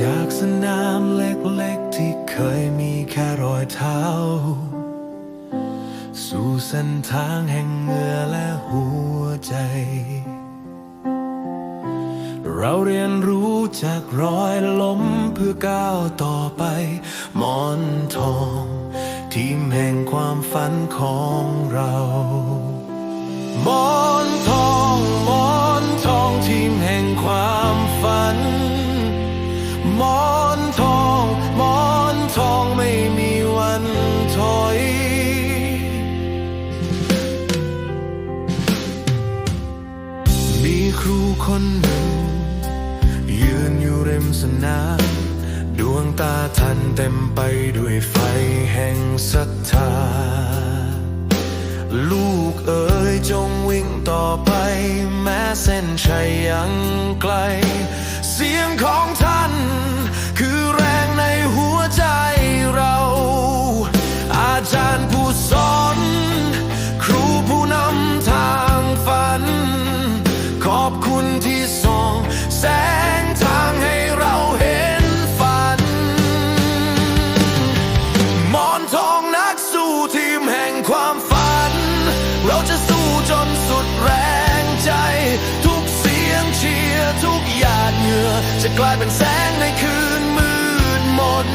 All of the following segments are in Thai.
จากสนามเล็กๆที่เคยมีแค่รอยเท้า สู่เส้นทางแห่งเหงื่อและหัวใจ เราเรียนรู้จากรอยล้มเพื่อก้าวต่อไปมอนทอง ทีมแห่งความฝันของเรามอ หมอนทองหมอนทองไม่มีวันถอย มีครูคนหนึ่ง ยืนอยู่ริมสนามดวงตาท่านเต็มไปด้วยไฟแห่งศรัทธา ลูกเอ๋ยจงวิ่งต่อไป แม้เส้นชัยยังไกล ทีมแห่งความฝัน เราจะสู้จนสุดแรงใจ ทุกเสียงเชียร์ทุกหยาดเหงื่อ จะกลายเป็นแสงในคืนมืดมน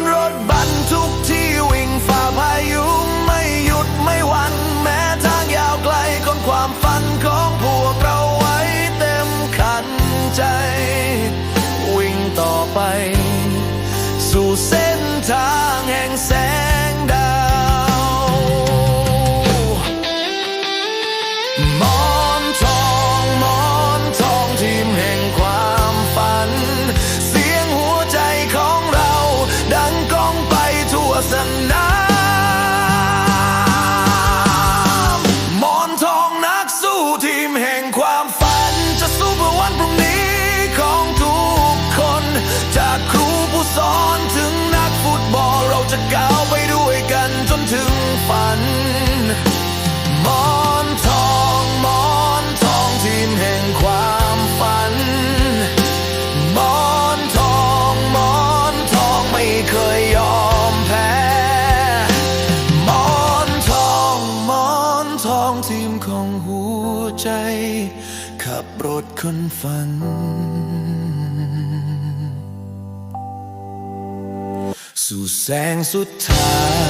อนรถบรรทุกที่วิ่งฝ่าพายุไม่หยุดไม่หวันแม้ทางยาวไกลของความฝันของพวกเราไว้เต็มขันใจ วิ่งต่อไป สู่เส้นทางแห่งแสงดาวมอน จะก้าวไปด้วยกันจนถึงฝัน มอนทองมอนทองทีมแห่งความฝัน มอนทองมอนทองไม่เคยยอมแพ้ มอนทองมอนทองทีมของหัวใจ ขับรถคนฝัน สู่แสงสุดท้าย